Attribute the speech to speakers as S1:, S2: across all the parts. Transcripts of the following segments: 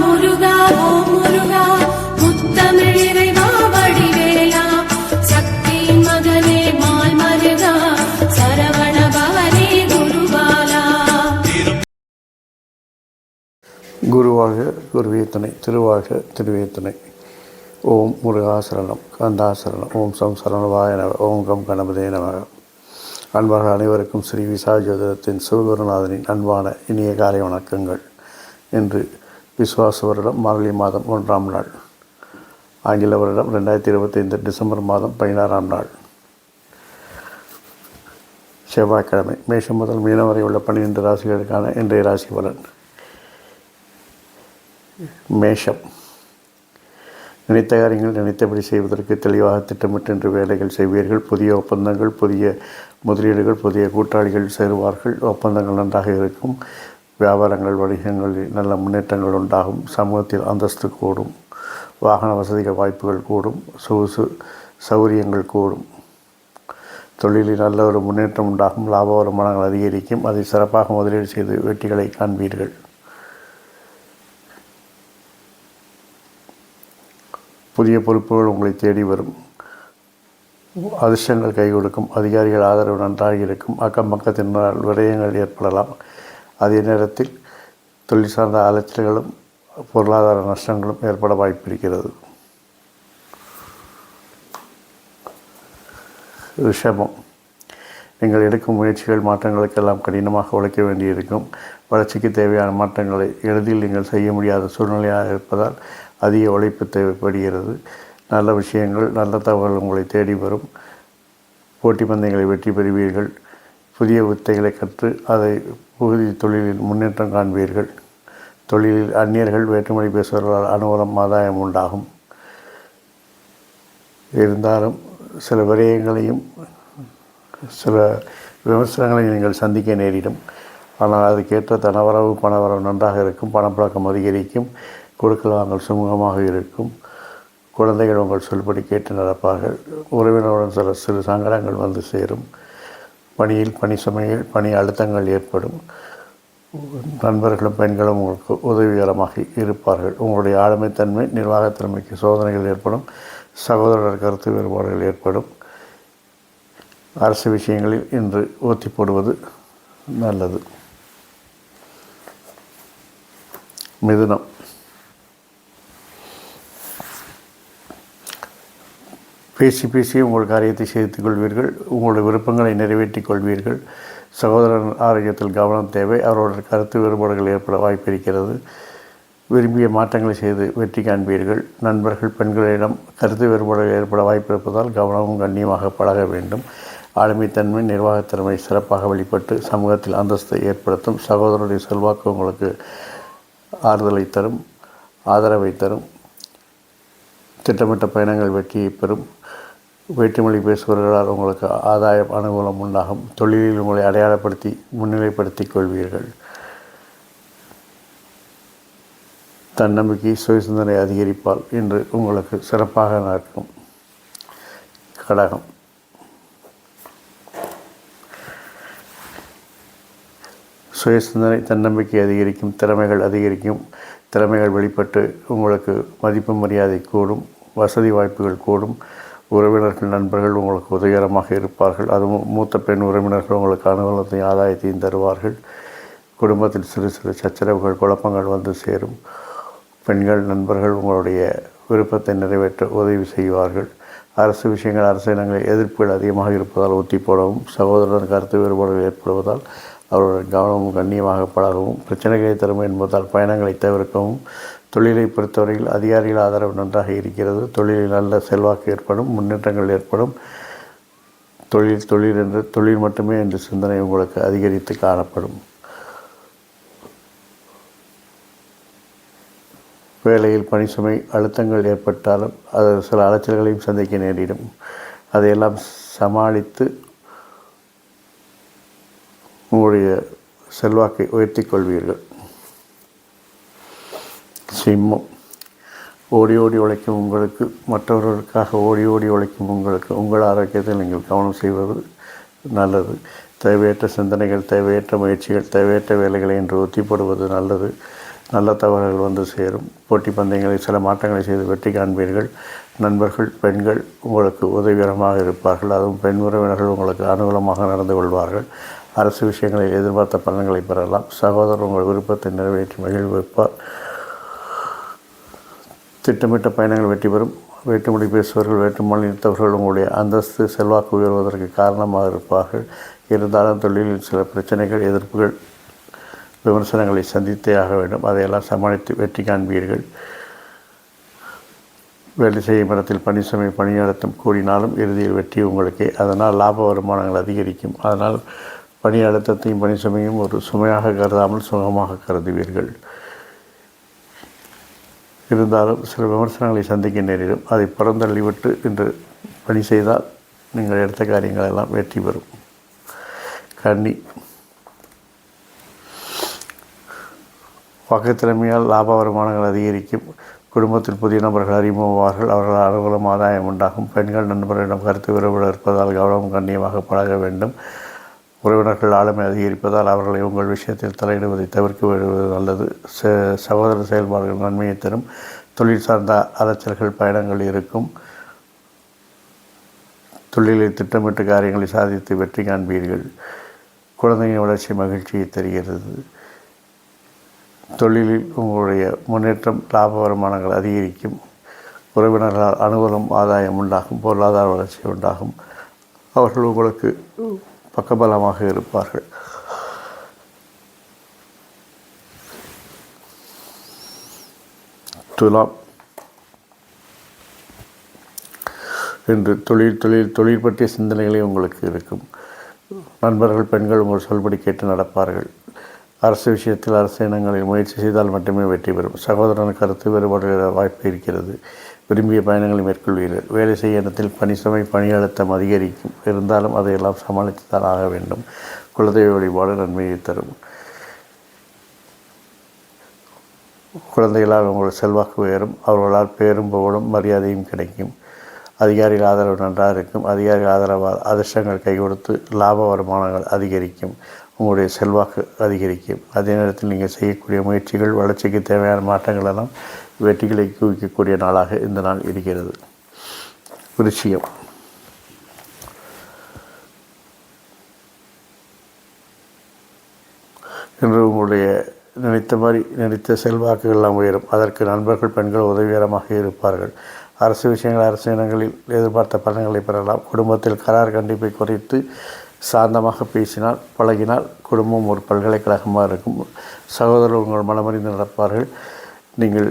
S1: முருகா ஓ முருகா முத்தமிழ் இறைவா வடிவேலா. சக்தியின் மகனே மால் மருகா சரவண பவனே குருபாலா.
S2: குருவாக குருவேத்தனை திருவாக திருவேத்தனை ஓம் முருகாசரணம் கந்தாசரணம் ஓம் சம் சரணவாய நம ஓம் கம் கணபதே அன்பாக அனைவருக்கும் ஸ்ரீ விசாஜோதரத்தின் சிவகுருநாதனின் அன்பான இனிய காலை வணக்கங்கள். என்று விஸ்வாச வருடம் மார்கழி மாதம் ஒன்றாம் நாள். ஆங்கில வருடம் ரெண்டாயிரத்தி இருபத்தைந்து டிசம்பர் மாதம் பதினாறாம் நாள். செவ்வாய்க்கிழமை மேஷம் முதல் மீனம் வரை உள்ள பன்னிரெண்டு ராசிகளுக்கான இன்றைய ராசி பலன். மேஷம். நினைத்த காரியங்கள் நினைத்தபடி செய்வதற்கு தெளிவாக திட்டமிட்டின்று வேலைகள் செய்வீர்கள். புதிய ஒப்பந்தங்கள் புதிய முதலீடுகள் புதிய கூட்டாளிகள் சேருவார்கள். ஒப்பந்தங்கள் நன்றாக இருக்கும். வியாபாரங்கள் வணிகங்களில் நல்ல முன்னேற்றங்கள் உண்டாகும். சமூகத்தில் அந்தஸ்து கூடும். வாகன வசதிகள் வாய்ப்புகள் கூடும். சொகுசு சௌகரியங்கள் கூடும். தொழிலில் நல்ல ஒரு முன்னேற்றம் உண்டாகும். லாப வருமானங்கள் அதிகரிக்கும். அதை சிறப்பாக முதலீடு செய்து வெற்றிகளை காண்பீர்கள். புதிய பொறுப்புகள் உங்களை தேடி வரும். அதிர்ஷ்டங்கள் கை கொடுக்கும். அதிகாரிகள் ஆதரவு நன்றாக இருக்கும். அக்கம் பக்கத்தினால் விரயங்கள் ஏற்படலாம். அதே நேரத்தில் தொழில் சார்ந்த அலைச்சல்களும் பொருளாதார நஷ்டங்களும் ஏற்பட வாய்ப்பிருக்கிறது. ரிஷபம் நீங்கள் எடுக்கும் முயற்சிகள் மாற்றங்களுக்கெல்லாம் கடினமாக உழைக்க வேண்டியிருக்கும். வளர்ச்சிக்கு தேவையான மாற்றங்களை எளிதில் நீங்கள் செய்ய முடியாத சூழ்நிலையாக இருப்பதால் அதிக உழைப்பு தேவைப்படுகிறது. நல்ல விஷயங்கள் நல்ல தகவல் உங்களை தேடி வரும். போட்டி பந்தயங்களை வெற்றி பெறுவீர்கள். புதிய வித்தைகளை கற்று அதை பகுதி தொழிலில் முன்னேற்றம் காண்பீர்கள். தொழிலில் அந்நியர்கள் வேற்றுமொழி பேசுவதால் அனுகூலம் ஆதாயம் உண்டாகும். இருந்தாலும் சில விரயங்களையும் சில விமர்சனங்களையும் நீங்கள் சந்திக்க நேரிடும். ஆனால் அதுக்கேற்ற தனவரவு பணவரவு நன்றாக இருக்கும். பணப்பழக்கம் அதிகரிக்கும். கொடுக்கல் வாங்கல் சுமூகமாக இருக்கும். குழந்தைகள் உங்கள் சொல்படி கேட்டு நடப்பார்கள். உறவினருடன் சில சிறு சங்கடங்கள் வந்து சேரும். பணியில் பணி சுமையில் பணி அழுத்தங்கள் ஏற்படும். நண்பர்களும் பெண்களும் உங்களுக்கு உதவிகரமாக இருப்பார்கள். உங்களுடைய ஆளுமைத்தன்மை நிர்வாகத்தன்மைக்கு சோதனைகள் ஏற்படும். சகோதரர் கருத்து வேறுபாடுகள் ஏற்படும். அரசு விஷயங்களில் இன்று ஒத்தி போடுவது நல்லது. மிதுனம். பேசி பேசி உங்கள் காரியத்தை செய்து கொள்வீர்கள். உங்களுடைய விருப்பங்களை நிறைவேற்றிக் கொள்வீர்கள். சகோதரன் ஆரோக்கியத்தில் கவனம் தேவை. அவரோட கருத்து வேறுபாடுகள் ஏற்பட வாய்ப்பு இருக்கிறது. விரும்பிய மாற்றங்களை செய்து வெற்றி காண்பீர்கள். நண்பர்கள் பெண்களிடம் கருத்து வேறுபாடுகள் ஏற்பட வாய்ப்பு இருப்பதால் கவனமும் கண்ணியமாக பழக வேண்டும். ஆளுமைத்தன்மை நிர்வாகத்திறமை சிறப்பாக வெளிப்பட்டு சமூகத்தில் அந்தஸ்தை ஏற்படுத்தும். சகோதரருடைய செல்வாக்கு உங்களுக்கு ஆறுதலை தரும் ஆதரவை தரும். திட்டமிட்ட பயணங்கள் வெற்றியை பெறும். வேற்றுமொழி பேசுபவர்களால் உங்களுக்கு ஆதாயம் அனுகூலம் உண்டாகும். தொழிலில் உங்களை அடையாளப்படுத்தி முன்னிலைப்படுத்திக் கொள்வீர்கள். தன்னம்பிக்கை சுய சிந்தனை அதிகரிப்பால் இன்று உங்களுக்கு சிறப்பாக நடக்கும். கடகம். சுய சிந்தனை தன்னம்பிக்கை அதிகரிக்கும் திறமைகள் அதிகரிக்கும். திறமைகள் வெளிப்பட்டு உங்களுக்கு மதிப்பு மரியாதை கூடும். வசதி வாய்ப்புகள் கூடும். உறவினர்கள் நண்பர்கள் உங்களுக்கு உதவிகரமாக இருப்பார்கள். அதுவும் மூத்த பெண் உறவினர்கள் உங்களுக்கு அனுகூலத்தையும் ஆதாயத்தையும் தருவார்கள். குடும்பத்தில் சிறு சிறு சச்சரவுகள் குழப்பங்கள் வந்து சேரும். பெண்கள் நண்பர்கள் உங்களுடைய விருப்பத்தை நிறைவேற்ற உதவி செய்வார்கள். அரசு விஷயங்கள் அரசினங்களில் எதிர்ப்புகள் அதிகமாக இருப்பதால் ஒத்தி போடவும் சகோதரன் கருத்து வேறுபாடுகள் ஏற்படுவதால் அவருடைய கவனமும் கண்ணியமாக பழகவும் பிரச்சனைகளை தரும் என்பதால் பயணங்களை தவிர்க்கவும் தொழிலை பொறுத்தவரையில் அதிகாரிகள் ஆதரவு நன்றாக இருக்கிறது. தொழிலில் நல்ல செல்வாக்கு ஏற்படும் முன்னேற்றங்கள் ஏற்படும். தொழில் தொழில் என்று தொழில் மட்டுமே என்ற சிந்தனை உங்களுக்கு அதிகரித்து காணப்படும். வேலையில் பணி சுமை அழுத்தங்கள் ஏற்பட்டாலும் அது சில அலைச்சல்களையும் சந்திக்க நேரிடும். அதையெல்லாம் சமாளித்து உங்களுடைய செல்வாக்கை உயர்த்தி கொள்வீர்கள். சிம்மம். ஓடி ஓடி உழைக்கும் உங்களுக்கு மற்றவர்களுக்காக ஓடி ஓடி உழைக்கும் உங்களுக்கு உங்கள் ஆரோக்கியத்தில் நீங்கள் கவனம் செய்வது நல்லது. தேவையற்ற சிந்தனைகள் தேவையற்ற முயற்சிகள் தேவையற்ற வேலைகளை என்று ஒத்திப்படுவது நல்லது. நல்ல தவறுகள் வந்து சேரும். போட்டி பந்தயங்களில் சில மாற்றங்களை செய்து வெற்றி காண்பீர்கள். நண்பர்கள் பெண்கள் உங்களுக்கு உதவிகரமாக இருப்பார்கள். அதுவும் பெண் உறவினர்கள் உங்களுக்கு அனுகூலமாக நடந்து கொள்வார்கள். அரசு விஷயங்களில் எதிர்பார்த்த பலன்களை பெறலாம். சகோதரர் உங்கள் விருப்பத்தை நிறைவேற்றி மகிழ்விப்பார். திட்டமிட்ட பயணங்கள் வெற்றி பெறும். வேற்றுமொழி பேசுபவர்கள் வேற்றுமொழி நிறுத்தவர்கள் உங்களுடைய அந்தஸ்து செல்வாக்கு உயர்வதற்கு காரணமாக இருப்பார்கள். இருந்தாலும் தொழிலில் சில பிரச்சனைகள் எதிர்ப்புகள் விமர்சனங்களை சந்தித்தே ஆக வேண்டும். அதையெல்லாம் சமாளித்து வெற்றி காண்பீர்கள். வேலை செய்யும் இடத்தில் பணி சுமை பணியழுத்தம் கூடினாலும் இறுதியில் வெற்றி உங்களுக்கே. அதனால் லாப வருமானங்கள் அதிகரிக்கும். அதனால் பணி அழுத்தத்தையும் பணி சுமையும் ஒரு சுமையாக கருதாமல் சுகமாக கருதுவீர்கள். இருந்தாலும் சில விமர்சனங்களை சந்திக்க நேரிடும். அதை புறந்தள்ளிவிட்டு இன்று பணி செய்தால் நீங்கள் எடுத்த காரியங்களெல்லாம் வெற்றி பெறும். கன்னி வாக்குத்திறமையால் லாப வருமானங்கள் அதிகரிக்கும். குடும்பத்தில் புதிய நபர்கள் அறிமுகமாவார்கள். அவர்கள் அலுவலம் ஆதாயம் உண்டாகும். பெண்கள் நண்பர்களிடம் கருத்து விரைவில் இருப்பதால் கவனம் கண்ணியமாக பழக வேண்டும். உறவினர்கள் ஆளுமை அதிகரிப்பதால் அவர்களை உங்கள் விஷயத்தில் தலையிடுவதை தவிர்க்க விடுவது நல்லது. ச- சகோதர செயல்பாடுகள் நன்மையை தரும். தொழில் சார்ந்த அலைச்சல்கள் பயணங்கள் இருக்கும். தொழிலில் திட்டமிட்ட காரியங்களை சாதித்து வெற்றி காண்பீர்கள். குழந்தையின் வளர்ச்சி மகிழ்ச்சியை தருகிறது. தொழிலில் உங்களுடைய முன்னேற்றம் லாப வருமானங்கள் அதிகரிக்கும். உறவினர்களால் அனுகூலம் ஆதாயம் உண்டாகும். பொருளாதார வளர்ச்சி உண்டாகும். அவர்கள் உங்களுக்கு பக்கபலமாக இருப்பார்கள். துலாம். என்று தொழில் தொழில் தொழில் பற்றிய சிந்தனைகளே உங்களுக்கு இருக்கும். நண்பர்கள் பெண்கள் உங்கள் சொல்படி கேட்டு நடப்பார்கள். அரசு விஷயத்தில் அரசு இனங்களில் முயற்சி செய்தால் மட்டுமே வெற்றி பெறும். சகோதரன் கருத்து வேறுபாடுகிற வாய்ப்பு இருக்கிறது. விரும்பிய பயணங்களை மேற்கொள்வீர்கள். வேலை செய்ய இடத்தில் பணி சுமை பணி அழுத்தம் அதிகரிக்கும். இருந்தாலும் அதையெல்லாம் சமாளித்துதான் ஆக வேண்டும். குலதெய்வ வழிபாடு நன்மையை தரும். குழந்தைகளால் உங்கள் செல்வாக்கு உயரும். அவர்களால் பேரும் புகழும் மரியாதையும் கிடைக்கும். அதிகாரிகள் ஆதரவு நன்றாக இருக்கும். அதிகாரிகள் ஆதரவால் அதிர்ஷ்டங்கள் கை கொடுத்து லாப வருமானங்கள் அதிகரிக்கும். உங்களுடைய செல்வாக்கு அதிகரிக்கும். அதே நேரத்தில் நீங்கள் செய்யக்கூடிய முயற்சிகள் வளர்ச்சிக்கு தேவையான மாற்றங்கள் எல்லாம் வெற்றிகளை குவிக்கக்கூடிய நாளாக இந்த நாள் இருக்கிறது. விருச்சியம் இன்று உங்களுடைய நினைத்த மாதிரி நினைத்த செல்வாக்குகள்லாம் உயரும். அதற்கு நண்பர்கள் பெண்கள் உதவிகரமாக இருப்பார்கள். அரசு விஷயங்கள் அரசு இனங்களில் எதிர்பார்த்த பலன்களை பெறலாம். குடும்பத்தில் கரார் கண்டிப்பை குறைத்து சாந்தமாக பேசினால் பழகினால் குடும்பம் ஒரு பல்கலைக்கழகமாக இருக்கும். சகோதரர் உங்கள் மனமறிந்து நடப்பார்கள். நீங்கள்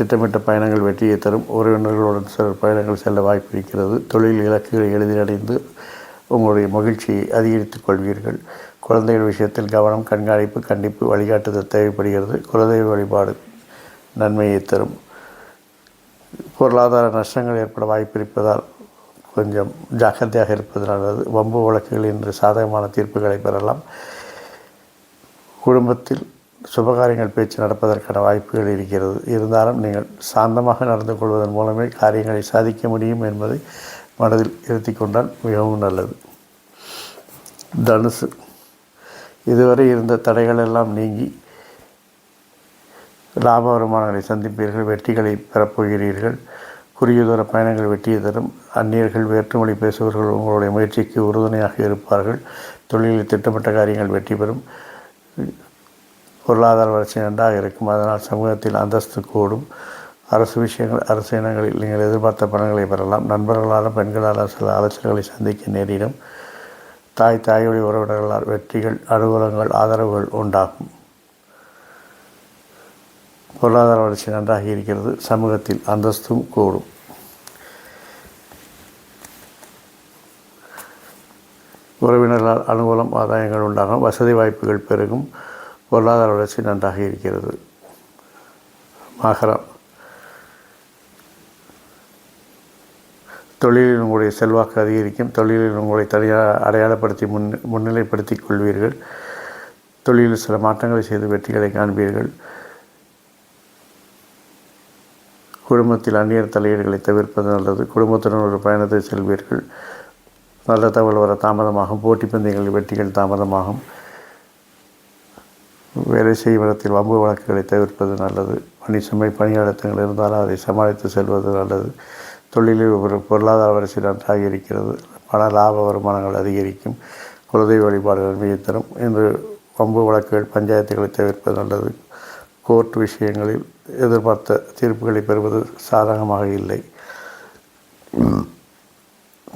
S2: திட்டமிட்ட பயணங்கள் வெற்றியை தரும். உறவினர்களுடன் சில பயணங்கள் செல்ல வாய்ப்பு இருக்கிறது. தொழில் இலக்குகளை எளிதில் அடைந்து உங்களுடைய மகிழ்ச்சியை அதிகரித்துக் கொள்வீர்கள். குழந்தைகள் விஷயத்தில் கவனம் கண்காணிப்பு கண்டிப்பு வழிகாட்டுதல் தேவைப்படுகிறது. குலதெய்வ வழிபாடு நன்மையை தரும். பொருளாதார நஷ்டங்கள் ஏற்பட வாய்ப்பு இருப்பதால் கொஞ்சம் ஜாக்கிரதையாக இருப்பது நல்லது வம்பு வழக்குகள் என்று சாதகமான தீர்ப்புகளை பெறலாம். குடும்பத்தில் சுபகாரியங்கள் பேச்சு நடப்பதற்கான வாய்ப்புகள் இருக்கிறது. இருந்தாலும் நீங்கள் சாந்தமாக நடந்து கொள்வதன் மூலமே காரியங்களை சாதிக்க முடியும் என்பதை மனதில் இருத்தி கொண்டால் மிகவும் நல்லது. தனுசு. இதுவரை இருந்த தடைகள் எல்லாம் நீங்கி லாப வருமானங்களை சந்திப்பீர்கள் வெற்றிகளை பெறப்போகிறீர்கள். குறுகிய தூர பயணங்கள் வெற்றியை தரும். அந்நியர்கள் வேற்றுமொழி பேசுபவர்கள் உங்களுடைய முயற்சிக்கு உறுதுணையாக இருப்பார்கள். தொழிலில் திட்டமிட்ட காரியங்கள் வெற்றி பெறும். பொருளாதார வளர்ச்சி நன்றாக இருக்கும். அதனால் சமூகத்தில் அந்தஸ்து கூடும். அரசு விஷயங்கள் அரசு இனங்களில் நீங்கள் எதிர்பார்த்த பலன்களை பெறலாம். நண்பர்களாலும் பெண்களால் சில அலைச்சல்களை சந்திக்க நேரிடும். தாய் தாயுடைய உறவினர்களால் வெற்றிகள் அனுகூலங்கள் ஆதரவுகள் உண்டாகும். பொருளாதார வளர்ச்சி நன்றாக இருக்கிறது. சமூகத்தில் அந்தஸ்தும் கூடும். உறவினர்களால் அனுகூலம் ஆதாயங்கள் உண்டாகும். வசதி வாய்ப்புகள் பெருகும். பொருளாதார வளர்ச்சி நன்றாக இருக்கிறது. மகரம். தொழிலில் உங்களுடைய செல்வாக்கு அதிகரிக்கும். தொழிலில் உங்களை தனியாக அடையாளப்படுத்தி முன் முன்னிலைப்படுத்தி கொள்வீர்கள். தொழிலில் சில மாற்றங்களை செய்து வெற்றிகளை காண்பீர்கள். குடும்பத்தில் அந்நியர் தலையீடுகளை தவிர்ப்பது நல்லது. குடும்பத்துடன் ஒரு பயணத்தை செல்வீர்கள். நல்ல தகவல் வர தாமதமாகும். போட்டி பந்தயங்களில் வெற்றிகள் தாமதமாகும். வேலை செய்யும் இடத்தில் வம்பு வழக்குகளை தவிர்ப்பது நல்லது. பணி சுமை பணி இருந்தாலும் அதை சமாளித்து செல்வது நல்லது. தொழிலில் ஒரு பொருளாதார வரிசை நன்றாக இருக்கிறது. பண லாப வருமானங்கள் அதிகரிக்கும். குலதெய்வ வழிபாடு நன்மையை தரும் இன்று வம்பு வழக்குகள் பஞ்சாயத்துகளை தவிர்ப்பது நல்லது. கோர்ட் விஷயங்களில் எதிர்பார்த்த தீர்ப்புகளை பெறுவது சாதகமாக இல்லை.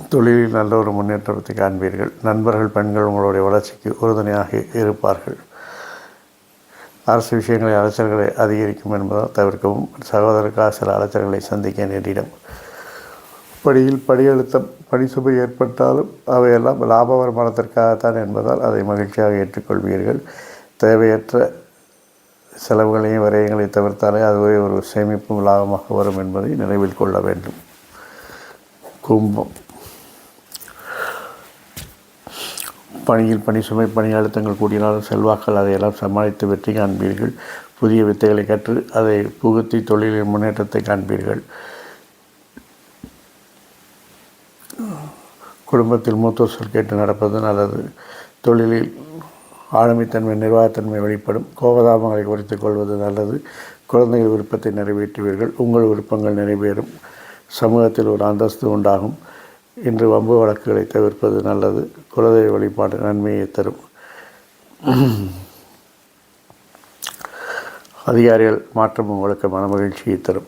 S2: தொழிலில் நல்ல ஒரு முன்னேற்றத்தை காண்பீர்கள். நண்பர்கள் பெண்கள் உங்களுடைய வளர்ச்சிக்கு உறுதுணையாக இருப்பார்கள். அரசு விஷயங்களை அலைச்சல்களை அதிகரிக்கும் என்பதால் தவிர்க்கவும் சகோதரருக்காக சில அலைச்சல்களை சந்திக்க நேரிடும். பணியில் பணியழுத்தம் பணி சுமை ஏற்பட்டாலும் அவையெல்லாம் லாப வருமானத்திற்காகத்தான் என்பதால் அதை மகிழ்ச்சியாக ஏற்றுக்கொள்வீர்கள். தேவையற்ற செலவுகளையும் விரயங்களை தவிர்த்தாலே அதுவே ஒரு சேமிப்பும் லாபமாக வரும் என்பதை நினைவில் கொள்ள வேண்டும். கும்பம். பணியில் பணி சுமை பணி அழுத்தங்கள் கூடினாலும் செல்வாக்கள் அதையெல்லாம் சமாளித்து வெற்றி காண்பீர்கள். புதிய வித்தைகளை கற்று அதை புகுத்தி தொழிலின் முன்னேற்றத்தை காண்பீர்கள். குடும்பத்தில் மூத்தோர் சொல் கேட்டு நடப்பது நல்லது. தொழிலில் ஆளுமைத்தன்மை நிர்வாகத்தன்மை வெளிப்படும். கோபதாபங்களை குறைத்துக் கொள்வது நல்லது. குழந்தைகள் விருப்பத்தை நிறைவேற்றுவீர்கள். உங்கள் விருப்பங்கள் நிறைவேறும். சமூகத்தில் ஒரு அந்தஸ்து உண்டாகும். இன்று வம்பு வழக்குகளை தவிர்ப்பது நல்லது. குலதெய்வ வழிபாடு நன்மையை தரும். அதிகாரிகள் மாற்றம் உங்களுக்கு மனமகிழ்ச்சியை தரும்.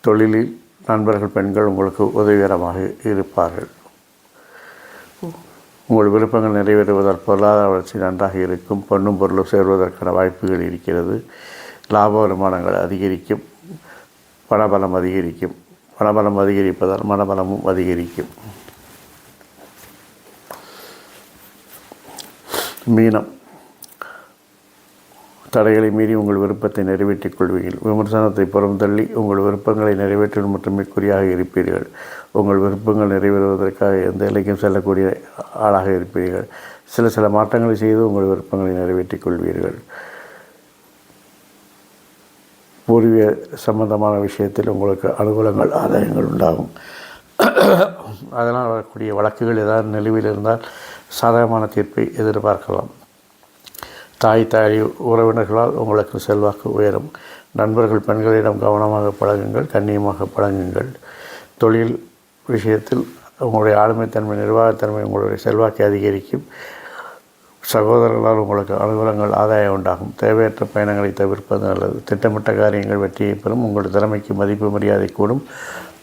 S2: தொழிலில் நண்பர்கள் பெண்கள் உங்களுக்கு உதவிகரமாக இருப்பார்கள். உங்கள் விருப்பங்கள் நிறைவேறுவதால் பொருளாதார வளர்ச்சி நன்றாக இருக்கும். பொண்ணும் பொருளும் சேர்வதற்கான வாய்ப்புகள் இருக்கிறது. லாப வருமானங்கள் அதிகரிக்கும். பணபலம் அதிகரிக்கும். மனபலம் அதிகரிப்பதால் மனபலமும் அதிகரிக்கும். மீனம். தடைகளை மீறி உங்கள் விருப்பத்தை நிறைவேற்றிக் கொள்வீர்கள். விமர்சனத்தை புறம் தள்ளி உங்கள் விருப்பங்களை நிறைவேற்றுவது மட்டுமே குறியாக இருப்பீர்கள். உங்கள் விருப்பங்கள் நிறைவேறுவதற்காக எந்த எல்லைக்கும் செல்லக்கூடிய ஆளாக இருப்பீர்கள். சில சில மாற்றங்களை செய்து உங்கள் விருப்பங்களை நிறைவேற்றிக் கொள்வீர்கள். பூர்வீக சம்பந்தமான விஷயத்தில் உங்களுக்கு அனுகூலங்கள் ஆதாயங்கள் உண்டாகும். அதனால் வரக்கூடிய வழக்குகள் ஏதாவது நிலுவையில் இருந்தால் சாதகமான தீர்ப்பை எதிர்பார்க்கலாம். தாய் தாய் உறவினர்களால் உங்களுக்கு செல்வாக்கு உயரும். நண்பர்கள் பெண்களிடம் கவனமாக பழகுங்கள் கண்ணியமாக பழகுங்கள். தொழில் விஷயத்தில் உங்களுடைய ஆளுமைத்தன்மை நிர்வாகத்தன்மை உங்களுடைய செல்வாக்கை அதிகரிக்கும். சகோதரர்களால் உங்களுக்கு அலுவலங்கள் ஆதாயம் உண்டாகும். தேவையற்ற பயணங்களை தவிர்ப்பது நல்லது. திட்டமிட்ட காரியங்கள் வெற்றியை பெறும். உங்கள் திறமைக்கு மதிப்பு மரியாதை கூடும்.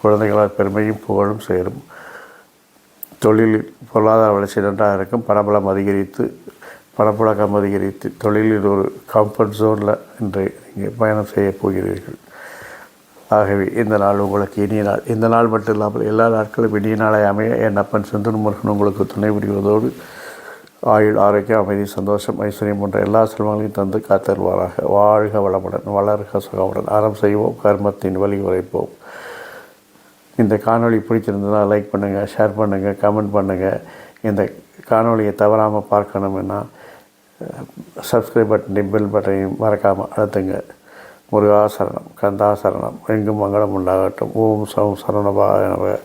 S2: குழந்தைகளால் பெருமையும் புகழும் சேரும். தொழிலில் பொருளாதார வளர்ச்சி நன்றாக இருக்கும். பணபலம் அதிகரித்து பணப்புழக்கம் அதிகரித்து தொழிலில் ஒரு கம்ஃபர்ட் ஜோனில் இன்று நீங்கள் பயணம் செய்யப் போகிறீர்கள். ஆகவே இந்த நாள் உங்களுக்கு இனிய நாள். இந்த நாள் மட்டும் இல்லாமல் எல்லா நாட்களும் இனிய நாளை அமைய. என் அப்பன் செந்தன் முருகன் உங்களுக்கு துணை புரிவதோடு ஆயுள் ஆரோக்கியம் அமைதி சந்தோஷம் ஐஸ்வர்யம் போன்ற எல்லா செல்வங்களையும் தந்து காத்தருவாராக வாழ்க வளமுடன் வளர்க சுகமுடன். அறம் செய்வோம் கர்மத்தின் வழி உரைப்போம். இந்த காணொளி பிடிச்சிருந்ததுனால் லைக் பண்ணுங்கள் ஷேர் பண்ணுங்கள் கமெண்ட் பண்ணுங்கள் இந்த காணொளியை தவறாமல் பார்க்கணும்னா சப்ஸ்கிரைப் பட்டனையும் பெல் பட்டனையும் மறக்காமல் அழுத்துங்க. முருகாசரணம் கந்தாசரணம் எங்கும் மங்களம் உண்டாகட்டும். ஓம் சம் சரணபாக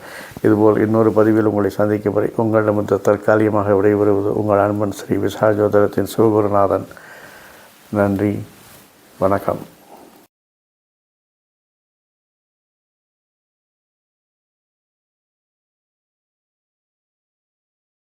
S2: இதுபோல் இன்னொரு பதிவில் உங்களை சந்திக்கும் வரை உங்களிடமிருந்து தற்காலிகமாக விடைபெறுவது உங்கள் அன்பன் ஸ்ரீ விசாஜோதரத்தின் சிவகுருநாதன். நன்றி வணக்கம்.